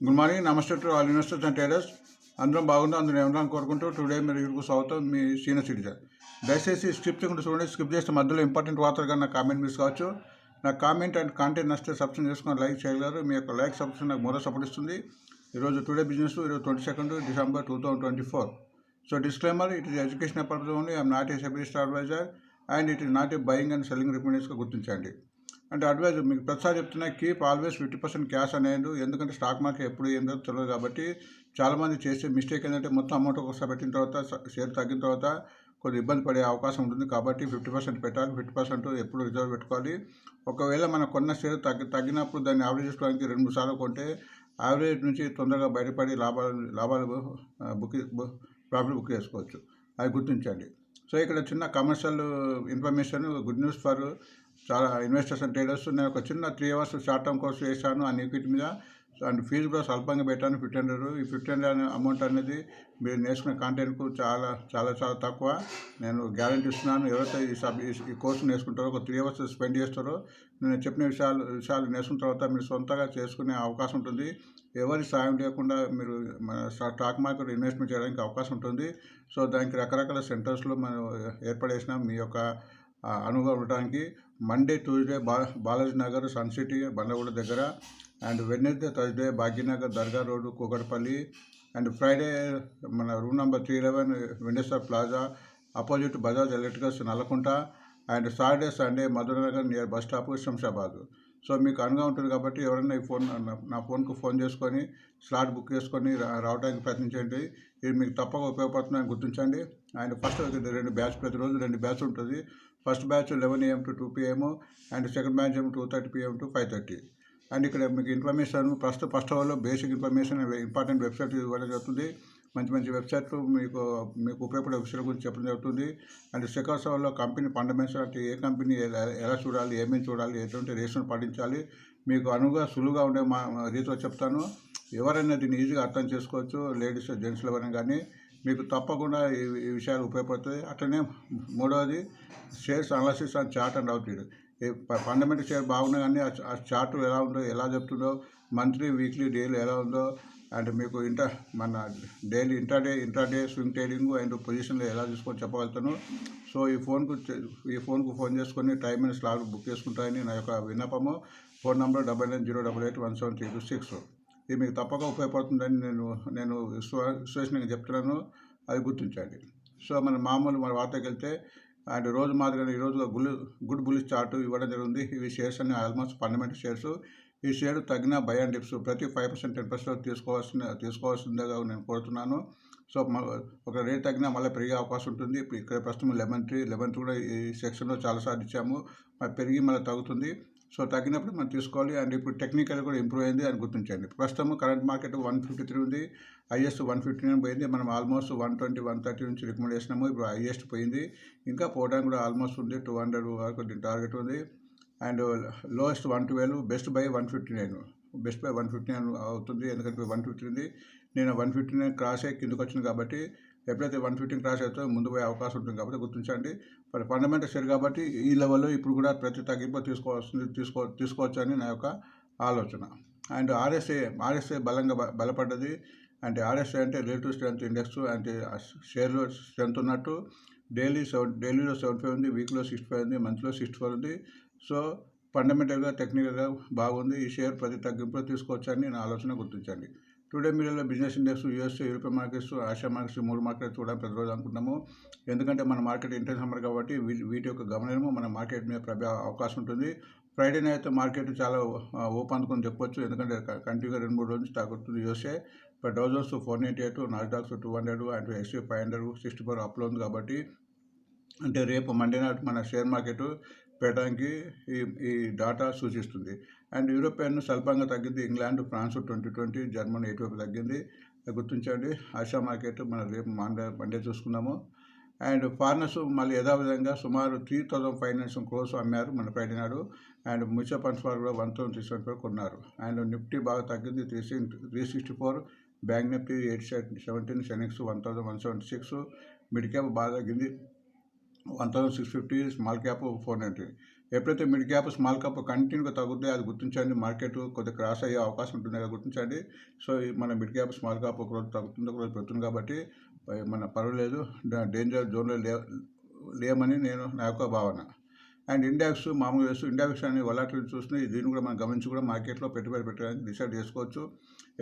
Good morning నమస్తే to all investors and traders అందరం బాగుందో అందరం ఏమన్నా కోరుకుంటూ టుడే మీరు ఇరుకు స్వాగతం మీ సీనియర్ సిటిజన్ దయచేసి స్క్రిప్ట్ చేయకుండా చూడండి. స్క్రిప్ట్ చేస్తే మధ్యలో ఇంపార్టెంట్ వార్తలు కానీ నా కామెంట్ మిస్ కావచ్చు. నా కామెంట్ అండ్ కాంటెంట్ నచ్చితే సబ్స్క్రైబ్ చేసుకొని లైక్ చేయగలరు. మీ యొక్క లైక్ సబ్స్క్రైబ్ నాకు మరో సపోర్ట్ ఇస్తుంది. ఈరోజు టుడే బిజినెస్ ఈరోజు twenty second December two thousand twenty four so disclaimer it is education purpose only I'm not a SEBI list advisor and it is not a buying and selling రికమెండేషన్గా గుర్తించండి. అంటే advice మీకు ప్రతిసారి చెప్తున్నా keep always fifty percent cash అనేది ఎందుకంటే stock market ఎప్పుడు ఏం జరుగుతుందో తెలియదు కాబట్టి చాలామంది చేసే మిస్టేక్ ఏంటంటే మొత్తం అమౌంట్ ఒకసారి పెట్టిన తర్వాత షేర్ తగ్గిన తర్వాత కొన్ని ఇబ్బంది పడే అవకాశం ఉంటుంది. కాబట్టి ఫిఫ్టీ పర్సెంట్ పెట్టాలి ఫిఫ్టీ పర్సెంట్ ఎప్పుడు రిజర్వ్ పెట్టుకోవాలి. ఒకవేళ మనం కొన్న షేర్ తగ్గి తగ్గినప్పుడు దాన్ని యావరేజ్ చేసుకోవడానికి రెండు మూడు సార్లు కొంటే యావరేజ్ నుంచి తొందరగా బయటపడి లాభాలు లాభాలు బుక్ బు- ప్రాఫిట్ బుక్ చేసుకోవచ్చు. అది గుర్తించండి. సో ఇక్కడ చిన్న commercial information good news for చాలా ఇన్వెస్టర్స్ అండ్ ట్రేడర్స్ నేను ఒక చిన్న three hours short term course చేశాను. ఆ ఈక్విటీ మీద అండ్ ఫీజు కూడా స్వల్పంగా పెట్టాను. ఫిఫ్టీ హండ్రెడ్ ఈ ఫిఫ్టీ హండ్రెడ్ అమౌంట్ అనేది మీరు నేర్చుకునే కాంటెంట్కు చాలా చాలా చాలా తక్కువ. నేను గ్యారంటీ ఇస్తున్నాను. ఎవరైతే ఈ సబ్ ఈ- కోర్సు నేర్చుకుంటారో ఒక త్రీ అవర్స్ స్పెండ్ చేస్తారో నేను చెప్పిన విషయాలు విషయాలు నేర్చుకున్న తర్వాత మీరు సొంతగా చేసుకునే అవకాశం ఉంటుంది. ఎవరి సాయం లేకుండా మీరు మన స్టాక్ మార్కెట్ ఇన్వెస్ట్మెంట్ చేయడానికి అవకాశం ఉంటుంది. సో దానికి రకరకాల సెంటర్స్లో మనం ఏర్పడేసిన మీ యొక్క అనుభవం ఉండడానికి మండే ట్యూస్డే బా బాలాజీ నగర్ సన్ సిటీ బండగూడ దగ్గర and Wednesday Thursday Bhagyanagar dargah road Kukatpally and Friday మన room number three eleven Vendeshwar plaza opposite Bajaj electricals Nallakunta and Saturday Sunday Madhuranagar near bus stop Shamshabad so మీకు అనుగా ఉంటుంది కాబట్టి ఎవరైనా ఈ ఫోన్ నా- ఫోన్కు ఫోన్ చేసుకొని స్లాట్ బుక్ చేసుకొని రా- రావడానికి ప్రయత్నించండి. ఇది మీకు తప్పక ఉపయోగపడుతుందని గుర్తించండి. అండ్ ఫస్ట్ రెండు బ్యాచ్ ప్రతిరోజు రెండు బ్యాచ్ ఉంటుంది. First batch eleven AM to two PM and second batch ఏమో two thirty PM to five thirty. And ఇక్కడ మీకు information first first of all basic information important website ఇవ్వడం జరుగుతుంది. మంచి మంచి వెబ్సైట్లు మీకు మీకు ఉపయోగపడే విషయాల గురించి చెప్పడం జరుగుతుంది. అండ్ సెకండ్ ఆఫ్లో కంపెనీ ఫండమెంటల్స్ అంటే ఏ కంపెనీ ఎలా ఎలా చూడాలి ఏమేమి చూడాలి ఎటువంటి రేషన్ పాటించాలి మీకు అనువుగా సులువుగా ఉండే మా రీతిలో చెప్తాను. ఎవరైనా దీన్ని ఈజీగా అర్థం చేసుకోవచ్చు లేడీస్ జెంట్స్ ఎవరైనా కానీ. మీకు తప్పకుండా ఈ ఈ విషయాలు ఉపయోగపడుతుంది అట్లనే మూడవది shares analysis and chart and out ఈ ఫండమెంటల్ షేర్ బాగున్నా కానీ ఆ చార్ట్ ఎలా ఉందో ఎలా చెప్తుందో మంత్లీ వీక్లీ డైలీ ఎలా ఉందో అండ్ మీకు ఇంటర్ మన daily intraday intraday swing trading and పొజిషన్లో ఎలా చూసుకొని చెప్పగలుగుతాను. సో ఈ ఫోన్కు ఈ ఫోన్కు ఫోన్ చేసుకొని టైం అండ్ స్లాట్ బుక్ చేసుకుంటారని నా యొక్క విన్నపము. Phone number double nine zero double eight one seven three two six. ఇది మీకు తప్పక ఉపయోగపడుతుందని నేను నేను విశ్వ విశ్లేషణగా చెప్తున్నాను. అది గుర్తించండి. సో మన మామూలు మన వార్తకి వెళ్తే అండ్ రోజు మాదిరిగా ఈరోజు గుల్ గుడ్ బుల్లిష్ చార్ట్ ఇవ్వడం జరిగింది. ఇవి షేర్స్ అన్ని ఆల్మోస్ట్ ఫండమెంటల్ షేర్స్. ఈ షేర్ తగిన బై అండ్ డిప్స్ ప్రతి ఫైవ్ పర్సెంట్ టెన్ పర్సెంట్ తీసుకోవాల్సిన తీసుకోవాల్సిందిగా నేను కోరుతున్నాను. సో ఒక రేట్ తగ్గినా మళ్ళీ పెరిగే అవకాశం ఉంటుంది. ఇక్కడ ప్రస్తుతం లెమన్ ట్రీ లెమన్ ట్రీ కూడా ఈ సెక్షన్లో చాలాసార్లు ఇచ్చాము. మరి పెరిగి మళ్ళీ తగ్గుతుంది. సో తగ్గినప్పుడు మనం తీసుకోవాలి. అండ్ ఇప్పుడు టెక్నికల్ కూడా ఇంప్రూవ్ అయింది అని గుర్తించండి. ప్రస్తుతం current market one fifty three ఉంది. హైయెస్ట్ వన్ ఫిఫ్టీ నైన్ పోయింది. మనం almost one twenty one thirty నుంచి రికమెండ్ చేసినాము. ఇప్పుడు హైయెస్ట్ పోయింది. ఇంకా పోవడానికి కూడా ఆల్మోస్ట్ ఉంది. టూ హండ్రెడ్ వరకు దీని టార్గెట్ ఉంది. And lowest one twelve best buy one fifty nine. Best buy one fifty nine అవుతుంది. ఎందుకంటే వన్ ఫిఫ్టీ ఉంది. నేను వన్ ఫిఫ్టీ నైన్ క్రాస్ అయ్యి కిందకు వచ్చింది కాబట్టి ఎప్పుడైతే వన్ ఫిఫ్టీన్ క్రాస్ అవుతుందో ముందు పోయే అవకాశం ఉంటుంది కాబట్టి గుర్తించండి. మరి ఫండమెంటల్ షేర్ కాబట్టి ఈ లెవెల్లో ఇప్పుడు కూడా ప్రతి తగ్గింపు తీసుకోవాల్సింది తీసుకో తీసుకోవచ్చు అని నా యొక్క ఆలోచన. అండ్ ఆర్ఎస్ఏ ఆర్ఎస్ఏ బలంగా బలపడ్డది. అంటే ఆర్ఎస్ఏ అంటే రిలేటివ్ స్ట్రెంత్ ఇండెక్స్ అంటే షేర్లో స్ట్రెంత్ ఉన్నట్టు డైలీ సెవెన్ డైలీలో సెవెన్ ఫైవ్ ఉంది వీక్లో సిక్స్టీ ఫైవ్ ఉంది మంత్లో సిక్స్టీ ఫోర్ ఉంది. సో ఫండమెంటల్గా టెక్నికల్గా బాగుంది. ఈ షేర్ ప్రతి తగ్గింపులో తీసుకోవచ్చని నా ఆలోచన గుర్తించండి. టుడే మీడియాలో business index US European markets Asia markets మూడు మూడు మార్కెట్స్ కూడా ప్రతిరోజు అనుకుంటున్నాము. ఎందుకంటే మన మార్కెట్ ఇంటర్ సమ్మర్ కాబట్టి వీ- వీటి యొక్క గమనము మన మార్కెట్ మీద ప్రభావ అవకాశం ఉంటుంది. ఫ్రైడే అయితే మార్కెట్ చాలా ఓపెన్ అందుకొని చెప్పొచ్చు. ఎందుకంటే కంటిన్యూగా రెండు మూడు రోజులు స్టాక్ ఉంటుంది యూఎస్ఏ ఇప్పుడు Dow Jones four ninety eight Nasdaq two hundred and SEO five hundred sixty four అప్లో ఉంది కాబట్టి అంటే రేపు మండే నాడు మన షేర్ మార్కెట్ పెట్టడానికి ఈ ఈ డాటా సూచిస్తుంది. అండ్ యూరోపియన్ స్వల్పంగా తగ్గింది. England France twenty twenty Germany eight వైపు తగ్గింది? గుర్తించండి ఆశా మార్కెట్ మన రేపు మండే మండే చూసుకున్నాము అండ్ ఫారినర్స్ మళ్ళీ యథావిధంగా సుమారు three thousand five hundred crores అమ్మారు మన ఫ్రైడే నాడు. అండ్ మ్యూచువల్ ఫండ్స్ వారు కూడా one thousand three seventy four కొన్నారు. అండ్ నిఫ్టీ బాగా తగ్గింది three three sixty four bank Nifty eight seventeen Sensex one thousand one seventy six mid cap బాగా తగ్గింది. One thousand six fifty small cap four ninety. ఎప్పుడైతే mid cap small cap కంటిన్యూగా తగ్గుతాయి అది గుర్తించండి. మార్కెట్ కొద్దిగా క్రాస్ అయ్యే అవకాశం ఉంటుంది అది గుర్తించండి. సో మన మిడ్ క్యాప్ స్మాల్ క్యాప్ ఒకరోజు తగ్గుతుంది ఒకరోజు పెడుతుంది కాబట్టి మన పర్వాలేదు. డేంజర్ జోన్లో లే లేమని నేను నా యొక్క భావన. అండ్ ఇండెక్స్ మామూలుగా వేస్తూ ఇండెక్స్ అని వలాటిలిటీ చూస్తే దీన్ని కూడా మనం గమనించి కూడా మార్కెట్లో పెట్టుబడి పెట్టడానికి డిసైడ్ చేసుకోవచ్చు.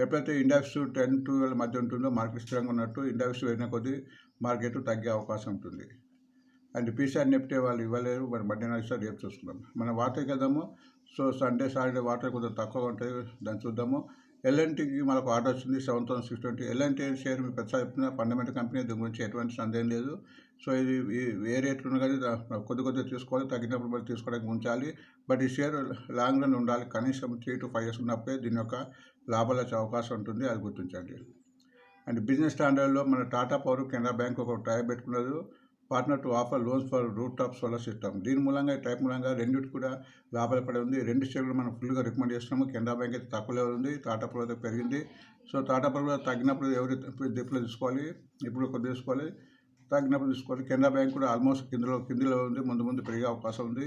ఎప్పుడైతే ఇండెక్స్ టెన్ ట్వెల్వ్ మధ్య ఉంటుందో మార్కెట్ స్థిరంగా ఉన్నట్టు ఇండెక్స్ వెళ్ళిన కొద్దీ మార్కెట్ తగ్గే అవకాశం ఉంటుంది. అండ్ పీసీఆర్ నెప్టే వాళ్ళు ఇవ్వలేరు మరి మధ్య నడిస్తే రేపు చూసుకుందాం మన వాటర్ కదాము సో సండే సాటర్డే వాటర్ కొంచెం తక్కువ ఉంటాయి దాన్ని చూద్దాము. ఎల్ఎన్టీకి మనకు ఆర్డర్ వచ్చింది seven thousand six twenty. L and T share మీకు పెద్ద చెప్తున్నా ఫండమెంటల్ కంపెనీ దీని గురించి ఎటువంటి సందేహం లేదు. సో ఇది ఏ రేట్లు ఉన్నా కానీ కొద్ది కొద్దిగా తీసుకోవాలి తగ్గినప్పుడు మళ్ళీ తీసుకోవడానికి ఉంచాలి బట్ ఈ షేర్ లాంగ్ రన్ ఉండాలి కనీసం త్రీ టు ఫైవ్ ఇయర్స్ ఉన్నప్పుడే దీని యొక్క లాభాలు వచ్చే అవకాశం ఉంటుంది అది గుర్తించండి. అండ్ బిజినెస్ స్టాండర్డ్లో మన టాటా పవర్ కెనరా బ్యాంక్ ఒక టైర్ పెట్టుకున్నారు partner to offer loans for rooftop solar system దీని మూలంగా ఈ టైప్ మూలంగా రెండింటి కూడా లాభాలు ఉంది. రెండు షేర్లు మనం ఫుల్గా రికమెండ్ చేస్తున్నాము. కెనరా బ్యాంక్ అయితే తక్కువ లెవెల్ ఉంది టాటా పవర్ అయితే పెరిగింది. సో టాటా పవర్ కూడా తగ్గినప్పుడు ఎవరి దిప్పులో తీసుకోవాలి? ఇప్పుడు కొద్ది తీసుకోవాలి? తగ్గినప్పుడు తీసుకోవాలి. కెనరా బ్యాంక్ కూడా ఆల్మోస్ట్ కిందలో కిందిలో ఉంది. ముందు ముందు పెరిగే అవకాశం ఉంది.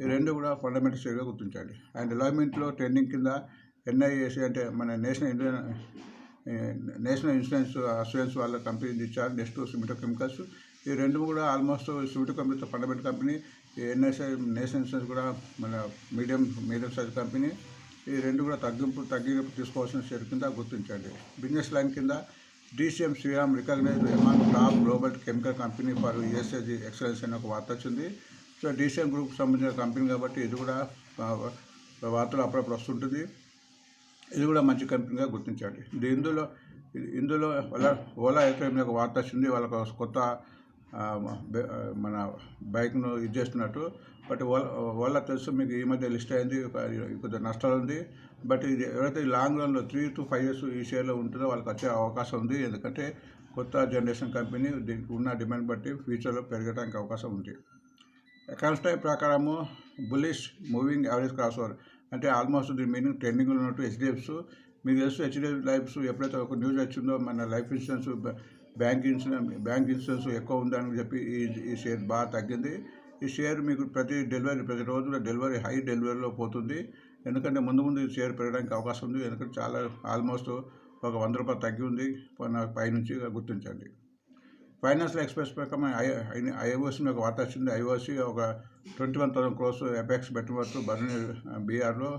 ఈ రెండు కూడా ఫండమెంటల్ షేర్గా గుర్తించండి. అండ్ అలైన్మెంట్లో ట్రెండింగ్ కింద ఎన్ఐఏసి అంటే మన national Indian national insurance assurance వాళ్ళ కంపెనీ ఇచ్చారు నెక్స్ట్ సిమిటో కెమికల్స్ ఈ రెండు కూడా ఆల్మోస్ట్ సిమిటో కంపెనీ ఫండమెంటల్ కంపెనీ ఈ ఎన్ఎస్ఐ నేషనల్ ఇన్సూరెన్స్ కూడా మన మీడియం మీడియం సైజ్ కంపెనీ ఈ రెండు కూడా తగ్గింపు తగ్గింపు తీసుకోవాల్సిన షేర్ కింద గుర్తించండి. బిజినెస్ లైన్ కింద DCM Shriram recognise among top global chemical company for usage excellence అనే ఒక వార్త వచ్చింది. సో డీసీఎం గ్రూప్ సంబంధించిన కంపెనీ కాబట్టి ఇది కూడా వార్తలు అప్పుడప్పుడు వస్తుంటుంది. ఇది కూడా మంచి కంపెనీగా గుర్తించండి. ఇది ఇందులో ఇందులో ఓలా ఓలా అయితే ఒక వార్త వచ్చింది. వాళ్ళకు కొత్త మన బైక్ను ఇది చేస్తున్నట్టు. బట్ వాళ్ళ ఓలా తెలుసు మీకు ఈ మధ్య లిస్ట్ అయింది కొద్దిగా నష్టాలు ఉంది. బట్ ఇది ఎవరైతే లాంగ్ రన్లో త్రీ టు ఫైవ్ ఇయర్స్ ఈ షేర్లో ఉంటుందో వాళ్ళకి వచ్చే అవకాశం ఉంది. ఎందుకంటే కొత్త జనరేషన్ కంపెనీ దీనికి ఉన్న డిమాండ్ బట్టి ఫ్యూచర్లో పెరగడానికి అవకాశం ఉంది. అకౌంట్స్ టైప్ ప్రకారము bullish moving average cross over. అంటే ఆల్మోస్ట్ దీని మీనింగ్ ట్రెండింగ్లో ఉన్నట్టు హెచ్డిఎఫ్స్. మీకు తెలుసు హెచ్డిఎఫ్ లైఫ్స్ ఎప్పుడైతే ఒక న్యూస్ వచ్చిందో మన life insurance bank insurance bank insurance ఎక్కువ ఉందని చెప్పి ఈ ఈ షేర్ బాగా తగ్గింది. ఈ షేర్ మీకు ప్రతి డెలివరీ ప్రతి రోజు డెలివరీ హై డెలివరీలో పోతుంది. ఎందుకంటే ముందు ముందు ఈ షేర్ పెరగడానికి అవకాశం ఉంది. ఎందుకంటే చాలా ఆల్మోస్ట్ ఒక వంద రూపాయలు తగ్గి ఉంది. నాకు పైనుంచి గుర్తించండి. ఫైనాన్షియల్ ఎక్స్ప్రెస్ ప్రకారం ఐఓసి ఒక వార్త వచ్చింది. ఐఓసి ఒక twenty one thousand crores capex పెట్టవచ్చు బర్నీ బీఆర్లో.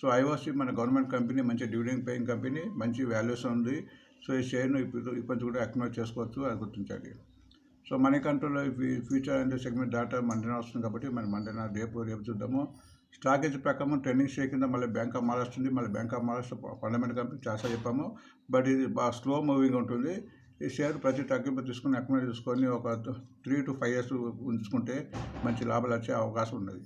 సో ఐఓసి మన గవర్నమెంట్ కంపెనీ మంచి డివిడెండ్ పేయింగ్ కంపెనీ మంచి వాల్యూస్ ఉంది. సో ఈ షేర్ను ఇప్పుడు ఇప్పటి కూడా అక్నాలజ్ చేసుకోవచ్చు అది గుర్తించాలి. సో మనీ కంట్రోల్లో ఫ్యూచర్ అండ్ సెగ్మెంట్ డేటా మండేనా వస్తుంది కాబట్టి మనం మండేనా రేపు రేపు చూద్దాము. స్టాక్ ఏజ్ ప్రకారం ట్రెండింగ్ షేర్ కింద మళ్ళీ బ్యాంక్ ఆఫ్ మహారాష్ట్ర ఉంది. మళ్ళీ bank of Maharashtra fundamental company చాలా చెప్పాము. బట్ ఇది బాగా స్లో మూవింగ్ ఉంటుంది. ఈ షేర్ ప్రతి తగ్గింపు తీసుకుని అక్నాలజ్ తీసుకొని ఒక త్రీ టు ఫైవ్ ఇయర్స్ ఉంచుకుంటే మంచి లాభాలు వచ్చే అవకాశం ఉన్నది.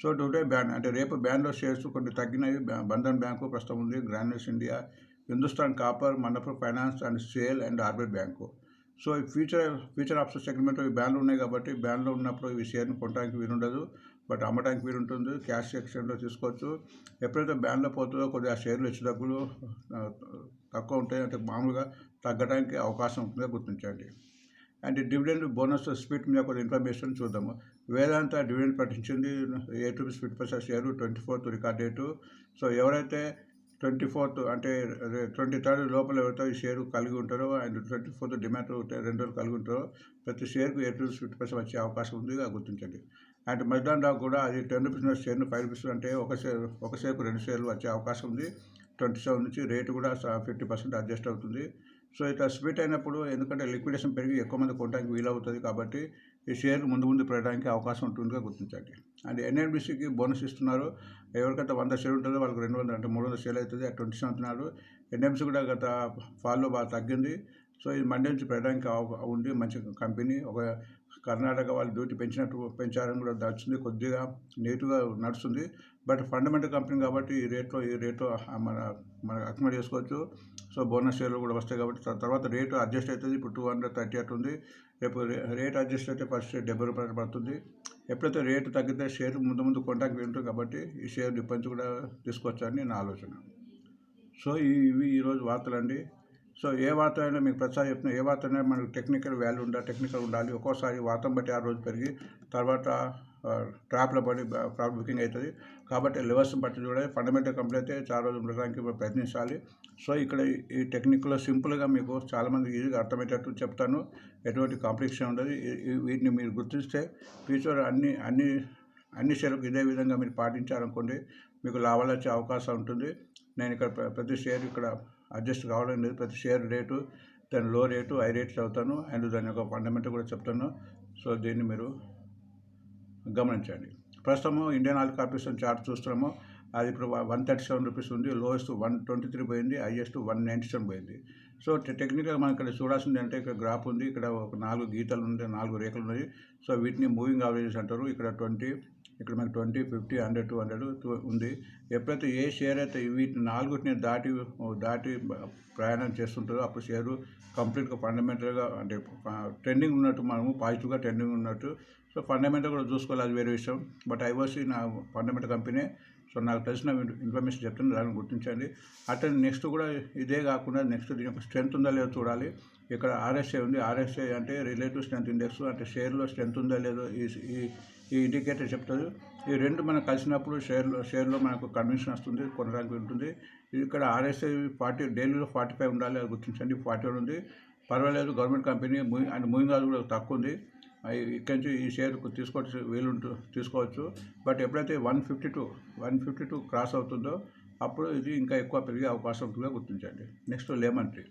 సో టుడే బ్యాన్ అంటే రేపు బ్యాన్లో షేర్స్ కొన్ని తగ్గినవి బంధన్ బ్యాంకు ప్రస్తుతం ఉంది. Granules India Hindustan copper Manappuram finance and SAIL and orbit bank so ఈ ఫ్యూచర్ ఫ్యూచర్ ఆప్షన్ సెగ్మెంట్ ఈ బ్యాన్లు ఉన్నాయి కాబట్టి బ్యాన్లో ఉన్నప్పుడు ఈ షేర్ని కొనడానికి వీలుండదు. బట్ అమ్మడానికి వీలుంటుంది. క్యాష్ ఎక్స్చేంజ్లో తీసుకోవచ్చు. ఎప్పుడైతే బ్యాన్లో పోతుందో కొద్దిగా షేర్లు ఇచ్చే డబ్బులు తక్కువ ఉంటాయి అంటే మామూలుగా తగ్గడానికి అవకాశం ఉంటుందో గుర్తించండి. అండ్ డివిడెండ్ బోనస్ స్పీడ్ మీద కొన్ని ఇన్ఫర్మేషన్ చూద్దాము. వేదాంత డివిడెండ్ ప్రకటించింది eight rupees fifty percent share twenty fourth record date so ఎవరైతే ట్వంటీ ఫోర్త్ అంటే ట్వంటీ థర్డ్ లోపల ఎవరితో ఈ షేర్ కలిగి ఉంటారో అండ్ ట్వంటీ ఫోర్త్ డిమాండ్ రెండు రోజులు కలిగి ఉంటారో ప్రతి షేర్కు ఎయిట్ రూపీస్ ఫిఫ్టీ పర్సెంట్ వచ్చే అవకాశం ఉంది గుర్తించండి. అండ్ మధ్యాహ్నం దాకా కూడా అది టెన్ రూపీస్ ఉన్న షేర్ను ఫైవ్ రూపీస్ అంటే ఒక షేర్ ఒక షేర్కు రెండు షేర్లు వచ్చే అవకాశం ఉంది. ట్వంటీ సెవెన్ నుంచి రేటు కూడా ఫిఫ్టీ పర్సెంట్ అడ్జస్ట్ అవుతుంది. సో ఇట్లా స్వీట్ అయినప్పుడు ఎందుకంటే లిక్విడేషన్ పెరిగి ఎక్కువ మంది కొనడానికి వీలవుతుంది కాబట్టి ఈ షేర్లు ముందు ముందు పెరగడానికి అవకాశం ఉంటుందిగా గుర్తించండి. అండ్ ఎన్ఎన్బిసికి బోనస్ ఇస్తున్నారు. ఎవరికైతే వంద షేర్ ఉంటుందో వాళ్ళకి రెండు వందలు అంటే మూడు వందల షేర్ అవుతుంది. ఆ ట్వంటీ సెవెంత్ నాడు ఎన్ఎంసీ కూడా గత ఫాల్లో బాగా తగ్గింది. సో ఇది మండే నుంచి పెరగడానికి ఉంది. మంచి కంపెనీ. ఒక కర్ణాటక వాళ్ళు డ్యూటీ పెంచినట్టు పెంచారని కూడా దాచింది కొద్దిగా నీట్గా నడుస్తుంది. బట్ ఫండమెంటల్ కంపెనీ కాబట్టి ఈ రేట్లో ఈ రేట్లో మన మన అక్మేట్ చేసుకోవచ్చు. సో బోనస్ షేర్లు కూడా వస్తాయి కాబట్టి తర్వాత రేటు అడ్జస్ట్ అవుతుంది. ఇప్పుడు టూ హండ్రెడ్ థర్టీ అట్ ఉంది రేపు రే- రేట్ అడ్జస్ట్ అయితే ఫస్ట్ డెబ్బై రూపాయలు పడుతుంది. ఎప్పుడైతే రేటు తగ్గితే షేర్ ముందు ముందు కొనడానికి ఉంటుంది కాబట్టి ఈ షేర్ ఇప్పటి కూడా తీసుకొచ్చారని నా ఆలోచన. సో ఈ- ఇవి ఈరోజు వార్తలండి సో ఏ వార్త అయినా మీకు ప్రతిసారి చెప్తున్నా ఏ వార్త అయినా మనకు టెక్నికల్ వాల్యూ ఉండాలి టెక్నికల్ ఉండాలి. ఒక్కోసారి వార్తను బట్టి ఆ రోజు పెరిగి తర్వాత ట్రాప్లో పడి ప్రాబ్లం బుకింగ్ అవుతుంది. కాబట్టి లెవెల్స్ని బట్టి చూడాలి ఫండమెంటల్ కంప్లీట్ అయితే చాలా రోజులు ఉండడానికి ప్రయత్నించాలి. సో ఇక్కడ ఈ టెక్నిక్లో సింపుల్గా మీకు చాలామంది ఈజీగా అర్థమయ్యేటట్టు చెప్తాను. ఎటువంటి కాంప్లికేషన్ ఉండదు. వీటిని మీరు గుర్తిస్తే ఫ్యూచర్ అన్ని అన్ని అన్ని షేర్లకు ఇదే విధంగా మీరు పాటించాలనుకోండి మీకు లాభాలు వచ్చే అవకాశం ఉంటుంది. నేను ఇక్కడ ప్ర- ప్రతి షేర్ ఇక్కడ అడ్జస్ట్ కావడం లేదు. ప్రతి షేర్ రేటు దాని లో రేటు హై రేట్ చదువుతాను. అండ్ దాని యొక్క ఫండమెంటల్ కూడా చెప్తాను. సో దీన్ని మీరు గమనించండి. ప్రస్తుతము ఇండియన్ ఆయిల్ కార్పొరేషన్ చార్ట్ చూస్తున్నాము. అది ఇప్పుడు వన్ థర్టీ సెవెన్ రూపీస్ ఉంది. లోయెస్ట్ వన్ ట్వంటీ త్రీ పోయింది. హైయెస్ట్ వన్ నైంటీ సెవెన్ పోయింది. సో టెక్నికల్గా మనం ఇక్కడ చూడాల్సింది అంటే ఇక్కడ గ్రాఫ్ ఉంది. ఇక్కడ ఒక నాలుగు గీతలు ఉంది. నాలుగు రేఖలు ఉన్నాయి. సో వీటిని మూవింగ్ యావరేజెస్ అంటారు. ఇక్కడ ట్వంటీ ఇక్కడ మనకి twenty fifty hundred two hundred ఉంది. ఎప్పుడైతే ఏ షేర్ అయితే వీటిని నాలుగుటిని దాటి దాటి ప్రయాణం చేస్తుంటారో అప్పుడు షేరు కంప్లీట్గా ఫండమెంటల్గా అంటే ట్రెండింగ్ ఉన్నట్టు మనము పాజిటివ్గా ట్రెండింగ్ ఉన్నట్టు సో ఫండమెంటల్ కూడా చూసుకోవాలి అది వేరే విషయం. బట్ ఐఓసి నా ఫండమెంటల్ కంపెనీ సో నాకు తెలిసిన ఇన్ఫర్మేషన్ చెప్తుంది దాన్ని గుర్తించండి. అట్లా నెక్స్ట్ కూడా ఇదే కాకుండా నెక్స్ట్ దీని యొక్క స్ట్రెంత్ ఉందా లేదో చూడాలి. ఇక్కడ ఆర్ఎస్ఐ ఉంది. ఆర్ఎస్ఐ అంటే రిలేటివ్ స్ట్రెంత్ ఇండెక్స్ అంటే షేర్లో స్ట్రెంత్ ఉందా లేదో ఈ ఈ ఈ ఇండికేటర్ చెప్తుంది. ఈ రెండు మనం కలిసినప్పుడు షేర్లో షేర్లో మనకు కన్విన్షన్ వస్తుంది కొనడానికి ఉంటుంది. ఇక్కడ ఆర్ఎస్ఐ ఫార్టీ డైలీలో ఫార్టీ ఫైవ్ ఉండాలి అది గుర్తించండి. ఫార్టీ వన్ ఉంది. పర్వాలేదు గవర్నమెంట్ కంపెనీ అండ్ మూవింగ్ కూడా తక్కువ ఉంది. ఇక్కడి నుంచి ఈ షేర్ తీసుకోవచ్చు వీలుంటు తీసుకోవచ్చు. బట్ ఎప్పుడైతే one fifty two one fifty two cross అవుతుందో అప్పుడు ఇది ఇంకా ఎక్కువ పెరిగే అవకాశం ఉంటుందిగా గుర్తించండి. Next Lemon Tree.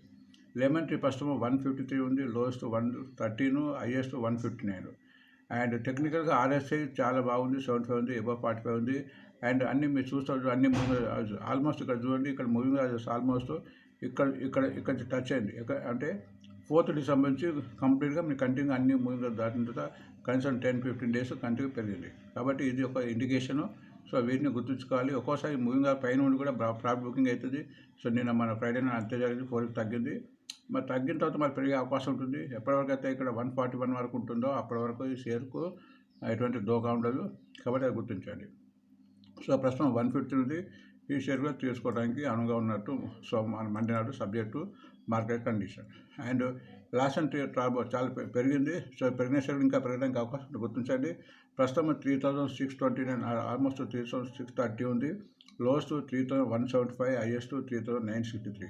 Lemon Tree first one fifty three ఉంది lowest one thirteen highest one fifty nine. And టెక్నికల్గా ఆర్ఎస్ఐ చాలా బాగుంది సెవెన్ ఫైవ్ ఉంది ఎబో ఫార్టీ ఫైవ్ ఉంది. అండ్ అన్ని మీరు చూస్తారు అన్ని ఆల్మోస్ట్ ఇక్కడ చూడండి ఇక్కడ మూవింగ్ ఆల్మోస్ట్ ఇక్కడ ఇక్కడ ఇక్కడ నుంచి టచ్ అయింది. ఇక్కడ అంటే ఫోర్త్ డిసెంబర్ నుంచి కంప్లీట్గా మీ కంటిన్యూ అన్ని ముందు దాటిన తర్వాత కనీసం టెన్ ఫిఫ్టీన్ డేస్ కంటిన్యూ పెరిగింది. కాబట్టి ఇది ఒక ఇండికేషను. సో వీటిని గుర్తుంచుకోవాలి. ఒక్కోసారి మూవింగ్ పైన ఉండి కూడా ప్రాఫిట్ బుకింగ్ అవుతుంది. సో నిన్న మన ఫ్రైడే అంతే జరిగింది. ఫోర్కి తగ్గింది. మరి తగ్గిన తర్వాత మరి పెరిగే అవకాశం ఉంటుంది. ఎప్పటివరకు అయితే ఇక్కడ వన్ ఫార్టీ వన్ వరకు ఉంటుందో అప్పటి వరకు ఈ షేర్కు ఎటువంటి దోకా ఉండదు. కాబట్టి అది గుర్తించండి. సో ప్రస్తుతం వన్ ఫిఫ్టీ ఉంది. ఈ షేర్ కూడా తీసుకోవడానికి అనువుగా ఉన్నట్టు సో మన మండే నాడు subject market condition. And last and TRAb చాలా పెరిగింది. సో పెరిగిన ఇంకా పెరగడానికి అవకాశం గుర్తించండి. ప్రస్తుతం three thousand six twenty nine almost three thousand six thirty ఉంది. Lowest three thousand one seventy five highest three thousand nine sixty three.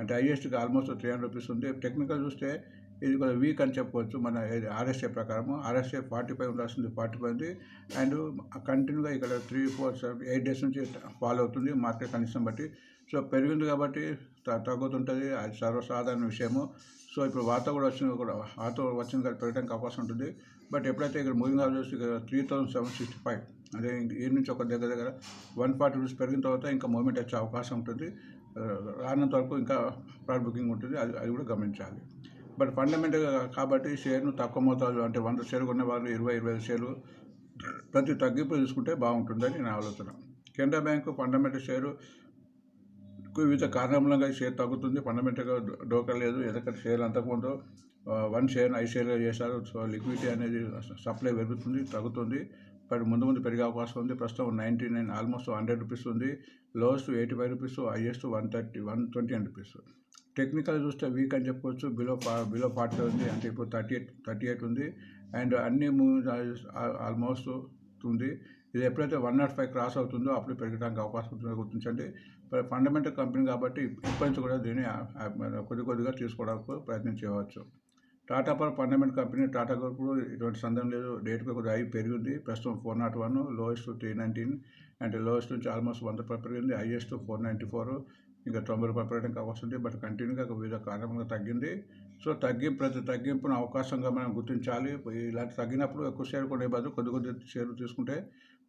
అంటే హైయెస్ట్కి ఆల్మోస్ట్ త్రీ హండ్రెడ్ రూపీస్ ఉంది. టెక్నికల్ చూస్తే ఇది కొంచెం వీక్ అని చెప్పవచ్చు. మన ఆర్ఎస్ఏ ప్రకారం ఆర్ఎస్ఏ ఫార్టీ ఫైవ్ ఉండాల్సింది ఫార్టీ ఫైవ్ ఉంది. అండ్ కంటిన్యూగా ఇక్కడ three four seven eight days నుంచి ఫాలో అవుతుంది మార్కెట్ కండిషన్ బట్టి. సో పెరిగింది కాబట్టి తగ్గుతుంటుంది అది సర్వసాధారణ విషయము. సో ఇప్పుడు వార్త కూడా వచ్చింది కూడా వార్త వచ్చింది కాబట్టి పెరగడానికి అవకాశం ఉంటుంది. బట్ ఎప్పుడైతే ఇక్కడ moving of three thousand seven sixty five అదే ఈ నుంచి ఒక దగ్గర దగ్గర వన్ ఫార్టీ రూపీస్ పెరిగిన తర్వాత ఇంకా మూమెంట్ వచ్చే అవకాశం ఉంటుంది. రానంత వరకు ఇంకా ప్రాడ్ బుకింగ్ ఉంటుంది. అది అది కూడా గమనించాలి. బట్ ఫండమెంటల్గా కాబట్టి షేర్ను తక్కువ మోతాదు అంటే వంద షేర్లు కొనే వాళ్ళు ఇరవై ఇరవై ఐదు షేర్లు ప్రతి తగ్గింపు తీసుకుంటే బాగుంటుందని నా ఆలోచన. కెనరా బ్యాంకు ఫండమెంటల్ షేరు వివిధ కారణములంగా షేర్ తగ్గుతుంది. ఫండమెంటల్గా డోకా లేదు. ఎందుకంటే షేర్ అంతకుముందు వన్ షేర్ ఐదు షేర్గా చేశారు. సో లిక్విడిటీ అనేది సప్లై పెరుగుతుంది తగ్గుతుంది. బట్ ముందు ముందు పెరిగే అవకాశం ఉంది. ప్రస్తుతం ninety nine almost hundred rupees ఉంది. Lowest eighty five rupees highest one thirty one twenty nine rupees. Technical చూస్తే వీక్ అని చెప్పుకోవచ్చు బిలో బిలో ఫార్టీ ఉంది. అంటే ఇప్పుడు థర్టీ ఎయిట్ థర్టీ ఎయిట్ ఉంది. అండ్ అన్ని మూవీస్ ఆల్మోస్ట్ ఉంది ఇది ఎప్పుడైతే వన్ నాట్ ఫైవ్ క్రాస్ అవుతుందో అప్పుడు పెరగడానికి అవకాశం ఉంటుందో. గుర్తించండి. ఫండమెంటల్ కంపెనీ కాబట్టి ఇప్పటి నుంచి కూడా దీన్ని కొద్ది కొద్దిగా తీసుకోవడానికి ప్రయత్నం చేయవచ్చు. Tata power fundamental company Tata group ఎటువంటి సందేహం లేదు. రేటుకి కొద్దిగా హై పెరిగింది. ప్రస్తుతం four naught one lowest three nineteen. అంటే లోయెస్ట్ నుంచి ఆల్మోస్ట్ వంద రూపాయలు పెరిగింది. Highest four ninety four. ఇంకా తొంభై రూపాయలు పెరగడానికి అవకాశం ఉంది. బట్ కంటిన్యూగా వివిధ కారణంగా తగ్గింది. సో తగ్గింపు ప్రతి తగ్గింపును అవకాశంగా మనం గుర్తించాలి. ఇలాంటి తగ్గినప్పుడు ఎక్కువ షేర్ కొనే బదులు కొద్ది కొద్ది షేర్లు తీసుకుంటే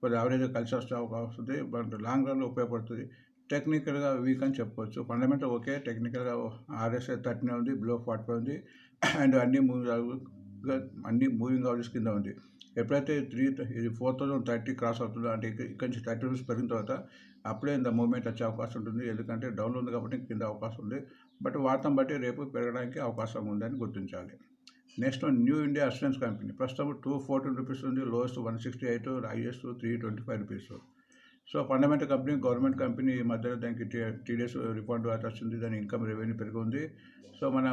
కొద్ది యావరేజ్గా కలిసి వస్తే అవకాశం ఉంది బట్ లాంగ్ రన్లో ఉపయోగపడుతుంది. టెక్నికల్గా వీక్ అని చెప్పుకోవచ్చు ఫండమెంటల్ ఓకే టెక్నికల్గా ఆర్ఎస్ఐ థర్టీనే ఉంది బిలో ఫార్టీ ఫైవ్ ఉంది. అండ్ అన్ని మూవింగ్ అన్ని మూవింగ్ అవరేజ్ కింద ఉంది. ఎప్పుడైతే త్రీ ఇది ఫోర్ థౌసండ్ థర్టీ క్రాస్ అవుతుందో అంటే ఇక్కడ ఇక్కడ నుంచి థర్టీ రూపీస్ పెరిగిన తర్వాత అప్పుడే ఇంత మూవ్మెంట్ వచ్చే అవకాశం ఉంటుంది. ఎందుకంటే డౌన్లో ఉంది కాబట్టి కింద అవకాశం ఉంది. బట్ వార్తం బట్టి రేపు పెరగడానికి అవకాశం ఉందని గుర్తించాలి. Next new India assistance company. ప్రస్తుతం టూ ఫోర్టీన్ రూపీస్ ఉంది lowest one sixty eight highest three twenty five rupees. So fundamental company government company ఈ మధ్యలో దానికి టీడీఎస్ రిపోర్ట్ వచ్చింది దాని ఇన్కమ్ రెవెన్యూ పెరిగింది. సో మన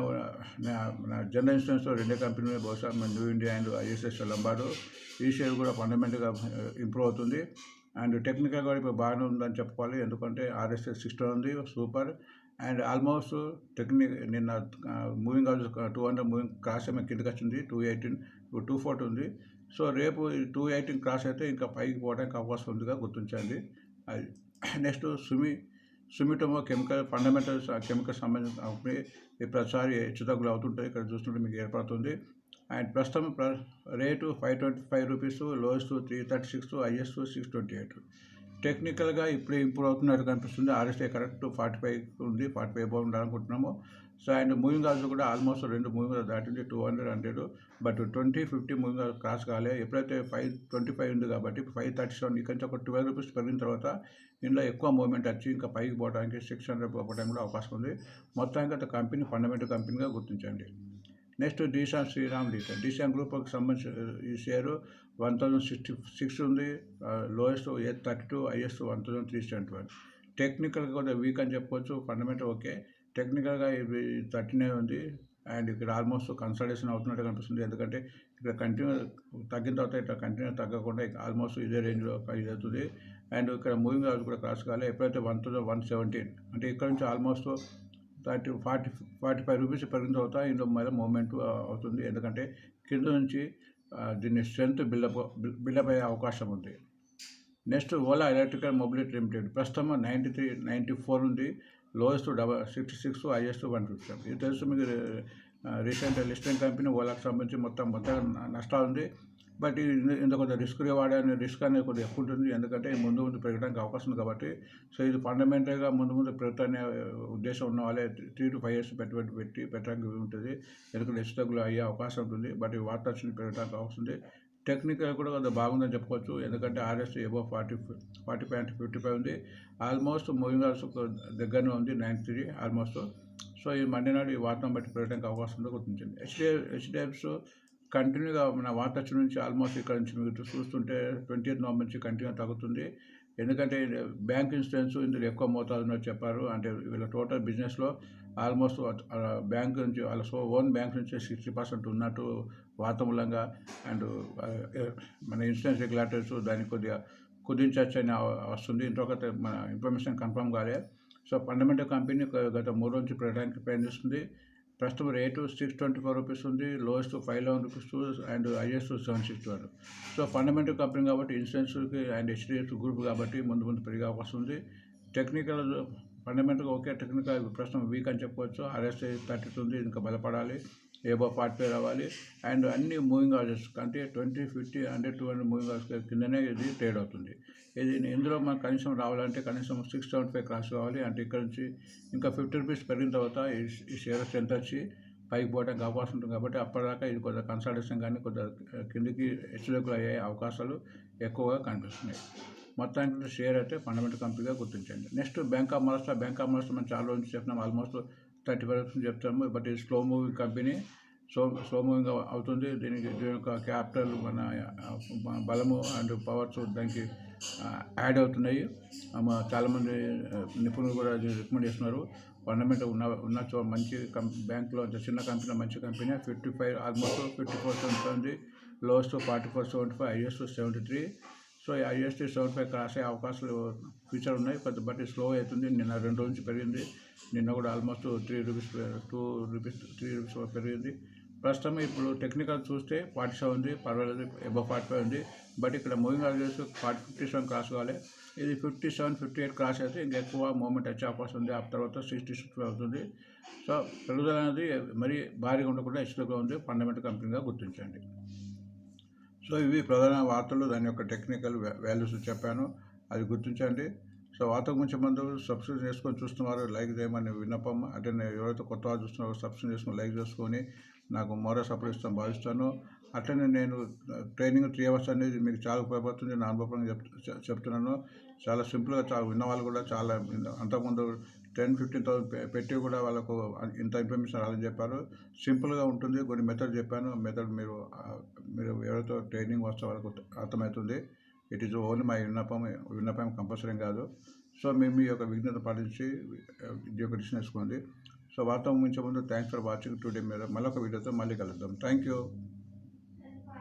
నా- మన జనరల్ ఇన్సూరెన్స్ రెండే కంపెనీలు బహుశా మన న్యూ ఇండియా అండ్ ఐఎస్ఎస్ లంబాడు. ఈ షేర్ కూడా ఫండమెంటల్గా ఇంప్రూవ్ అవుతుంది. అండ్ టెక్నికల్ కూడా ఇప్పుడు బాగానే ఉందని చెప్పుకోవాలి. ఎందుకంటే ఆర్ఎస్ఎస్ సిస్టమ్ ఉంది సూపర్. అండ్ ఆల్మోస్ట్ టెక్నిక్ నిన్న moving two hundred moving cross ఏమో కిందకి వచ్చింది? టూ ఎయిటీన్ టూ ఫోర్టీ ఉంది. సో రేపు టూ ఎయిటీన్ క్రాస్ అయితే ఇంకా పైకి పోవడానికి అవకాశం ఉందిగా గుర్తించండి. అది నెక్స్ట్ సుమి సుమిటమో కెమికల్ ఫండమెంటల్స్ కెమికల్ సంబంధించిన కంపెనీ ప్రతిసారి హెచ్చుతగ్గులు అవుతుంటాయి. ఇక్కడ చూస్తుంటే మీకు ఏర్పడుతుంది. అండ్ ప్రస్తుతం ప్ర rate five twenty five rupees lowest three thirty six highest six twenty eight. టెక్నికల్గా ఇప్పుడు ఇంప్రూవ్ అవుతున్నట్టు కనిపిస్తుంది. ఆర్ఎస్ఐ కరెక్ట్ ఫార్టీ ఫైవ్ ఉంది ఫార్టీ ఫైవ్ బాగుండాలనుకుంటున్నాము సో అండ్ మూవింగ్ ఆల్స్ కూడా ఆల్మోస్ట్ రెండు మూవింగ్ దాటింది two hundred hundred. But twenty fifty moving cross కాలే. ఎప్పుడైతే ఫైవ్ ట్వంటీ ఫైవ్ ఉంది కాబట్టి ఫైవ్ థర్టీ సెవెన్ ఇక్కడ నుంచి ఒక ట్వెల్వ్ రూపీస్ పెరిగిన తర్వాత ఇందులో ఎక్కువ మూవ్మెంట్ వచ్చి ఇంకా పైకి పోవడానికి సిక్స్ హండ్రెడ్ పోవడానికి కూడా అవకాశం ఉంది. మొత్తానికి అయితే కంపెనీ ఫండమెంటల్ కంపెనీగా గుర్తించండి. నెక్స్ట్ డీశాన్ శ్రీరామ్ లీటర్ డీశాన్ గ్రూప్కి సంబంధించిన ఈ share one thousand sixty six ఉంది lowest eight thirty two highest one thousand three seventy one టెక్నికల్గా కూడా వీక్ అని చెప్పుకోవచ్చు ఫండమెంటల్ ఓకే టెక్నికల్గా ఇది థర్టీనే ఉంది అండ్ ఇక్కడ ఆల్మోస్ట్ కన్సల్టేషన్ అవుతున్నట్టు కనిపిస్తుంది ఎందుకంటే ఇక్కడ కంటిన్యూ తగ్గిన తర్వాత ఇట్లా కంటిన్యూ తగ్గకుండా ఆల్మోస్ట్ ఇదే రేంజ్లో ఇది అవుతుంది అండ్ ఇక్కడ మూవింగ్ అవర్స్ కూడా క్రాస్ కావాలి ఎప్పుడైతే వన్ థౌసండ్ వన్ సెవెంటీన్ అంటే ఇక్కడ నుంచి almost thirty forty forty five rupees పెరిగిన తర్వాత ఇందులో మళ్ళీ మూమెంట్ అవుతుంది. ఎందుకంటే కింద నుంచి ఆ, దీన్ని స్ట్రెంత్ బిల్డప్ బిల్డప్ అయ్యే అవకాశం ఉంది. Next Ola electrical mobility limited. ప్రస్తుతం నైంటీ త్రీ నైంటీ ఫోర్ ఉంది lowest double sixty six highest one fifty. ఇది తెలుసు మీకు రీసెంట్ లిస్టింగ్ కంపెనీ ఓలాకి సంబంధించి మొత్తం మొత్తం నష్టాలు ఉంది. బట్ ఇంత కొంత రిస్క్ రివార్డ్ అనే రిస్క్ అనేది కొద్దిగా ఎక్కువ ఉంటుంది. ఎందుకంటే ముందు ముందు పెరగడానికి అవకాశం ఉంది కాబట్టి. సో ఇది ఫండమెంటల్గా ముందు ముందు పెరుగుతానే ఉద్దేశం ఉన్న వాళ్ళే త్రీ టు ఫైవ్ ఇయర్స్ పెట్టుబడి పెట్టి పెట్టడానికి ఉంటుంది. ఎందుకంటే హెచ్చుతగ్గులు అయ్యే అవకాశం ఉంటుంది. బట్ ఈ వార్త పెరగడానికి అవకాశం ఉంది. టెక్నికల్ కూడా కొంత బాగుందని చెప్పుకోవచ్చు. ఎందుకంటే RS above forty forty five అంటే ఫిఫ్టీ ఫైవ్ ఉంది. ఆల్మోస్ట్ మూవింగ్ ఆల్స్ దగ్గరనే ఉంది నైన్ త్రీ ఆల్మోస్ట్ సో ఈ మండే నాడు ఈ వార్తను బట్టి పెరగడానికి అవకాశం ఉంది గుర్తించింది హెచ్డిఎఫ్ హెచ్డిఎఫ్స్ కంటిన్యూగా మన వార్త నుంచి ఆల్మోస్ట్ ఇక్కడ నుంచి మీరు చూస్తుంటే ట్వంటీ ఎయిత్ నవంబర్ నుంచి కంటిన్యూ తగ్గుతుంది. ఎందుకంటే బ్యాంక్ ఇన్సూరెన్స్ ఇందులో ఎక్కువ మోతాదు చెప్పారు. అంటే వీళ్ళ టోటల్ బిజినెస్లో ఆల్మోస్ట్ బ్యాంక్ నుంచి వాళ్ళ సో ఓన్ బ్యాంక్ నుంచి సిక్స్టీ పర్సెంట్ ఉన్నట్టు వాతావరణంగా అండ్ మన ఇన్సూరెన్స్ రెగ్యులేటర్స్ దాన్ని కొద్దిగా కుదించవచ్చు అని వస్తుంది. ఇంకొక మన ఇన్ఫర్మేషన్ కన్ఫర్మ్ కాలే. సో ఫండమెంటల్ కంపెనీ గత మూడు నుంచి ప్రయాణానికి ప్రయత్నిస్తుంది. ప్రస్తుతం rate six twenty four rupees ఉంది lowest five eleven rupees and highest seven sixty one so fundamental company కాబట్టి ఇన్సూరెన్స్కి అండ్ హెచ్డిఎఫ్ గ్రూప్ కాబట్టి ముందు ముందు పెరిగే అవకాశం ఉంది. టెక్నికల్ ఫండమెంటల్గా ఓకే టెక్నికల్ ప్రస్తుతం వీక్ అని చెప్పుకోవచ్చు. ఆర్ఎస్ఐ థర్టీ ఉంది ఇంకా బలపడాలి. ఏబో ఫార్టీ ఫైవ్ రావాలి. అండ్ అన్ని మూవింగ్ ఆర్డర్స్ అంటే twenty fifty hundred two hundred moving orders కిందనే ఇది ట్రేడ్ అవుతుంది. ఇది ఇందులో మనకు కనీసం రావాలంటే కనీసం సిక్స్ సెవెంటీ ఫైవ్ క్రాస్ కావాలి. అంటే ఇక్కడ నుంచి ఇంకా ఫిఫ్టీ రూపీస్ పెరిగిన తర్వాత ఈ- షేర్ స్ట్రెంత్ వచ్చి పైకి పోవడానికి అవకాశం ఉంటుంది. కాబట్టి అప్పటిదాకా ఇది కొద్దిగా కన్సల్టేషన్ కానీ కొద్దిగా కిందికి హెచ్చరికలు అయ్యే అవకాశాలు ఎక్కువగా కనిపిస్తున్నాయి. మొత్తానికి షేర్ అయితే ఫండమెంటల్ కంపెనీగా గుర్తించండి. Next bank of Maharashtra. Bank of Maharashtra మనం చాలా రోజు చెప్తున్నాం. ఆల్మోస్ట్ థర్టీ పర్సెంట్ చెప్తాము. బట్ ఇది slow moving company. Slow slow moving అవుతుంది. దీనికి దీని యొక్క క్యాపిటల్ మన బలము అండ్ పవర్స్ దానికి యాడ్ అవుతున్నాయి. మా చాలామంది నిపుణులు కూడా రికమెండ్ చేస్తున్నారు. ఫండమెంటల్ ఉన్న ఉన్న చో మంచి కం బ్యాంక్లో చిన్న కంపెనీ మంచి company fifty five almost fifty four seventy ఉంది. Lowest forty four seventy five highest seventy three so ఈ హైయెస్ట్ సెవెంటీ ఫైవ్ క్రాస్ అయ్యే అవకాశాలు ఫ్యూచర్ ఉన్నాయి. కొంత బట్టి స్లో అవుతుంది. నిన్న రెండు రోజు నుంచి పెరిగింది. నిన్న కూడా almost three rupees two rupees three rupees పెరిగింది. ప్రస్తుతం ఇప్పుడు టెక్నికల్ చూస్తే ఫార్టీ సెవెన్ ఉంది పర్వాలేదు ఎబో ఫార్టీ ఫైవ్ ఉంది. బట్ ఇక్కడ moving orders forty fifty seven cross కావాలి. ఇది fifty seven fifty eight cross అయితే ఇంకా ఎక్కువ మూమెంట్ వచ్చే అవకాశం ఉంది. ఆ తర్వాత సిక్స్టీ సిక్స్ అవుతుంది. సో పెరుగుదల అనేది మరీ భారీగా ఉండకుండా హెచ్చుగా ఉంది. ఫండమెంటల్ కంపెనీగా గుర్తించండి. సో ఇవి ప్రధాన వార్తలు. దాని యొక్క టెక్నికల్ వాల్యూస్ చెప్పాను. అది గుర్తించండి. సో వార్తకు గురించి ముందు సబ్స్క్రైబ్ చేసుకొని చూస్తున్నారు. లైక్ చేయమని విన్నపం. అంటే నేను ఎవరైతే కొత్త వారు చూస్తున్నారో సబ్స్క్రైబ్ చేసుకొని లైక్ చేసుకొని నాకు మరో సపోర్ట్ ఇస్తాను భావిస్తాను. అట్లనే నేను ట్రైనింగ్ త్రీ అవర్స్ అనేది మీకు చాలా ఉపయోగపడుతుంది నా అనుభవం చెప్ చెప్తున్నాను. చాలా సింపుల్గా చాలా విన్నవాళ్ళు కూడా చాలా అంతకుముందు టెన్ ఫిఫ్టీన్ థౌసండ్ పెట్టి కూడా వాళ్ళకు ఇంత ఇన్ఫర్మేషన్ రాదని చెప్పారు. సింపుల్గా ఉంటుంది కొన్ని మెథడ్ చెప్పాను. మెథడ్ మీరు మీరు ఎవరితో ట్రైనింగ్ వస్తే వాళ్ళకు అర్థమవుతుంది. ఇట్ ఈజ్ ఓన్లీ మై విన్నపం విన్నపం కంపల్సరీ కాదు. సో మేము మీ యొక్క విజ్ఞత పాటించి ఈ యొక్క డిసిషన్ వేసుకోండి సో వార్త ముగించే ముందు థ్యాంక్స్ ఫర్ వాచింగ్ టుడే మీరు మళ్ళొక వీడియోతో మళ్ళీ కలుద్దాం థ్యాంక్ యూ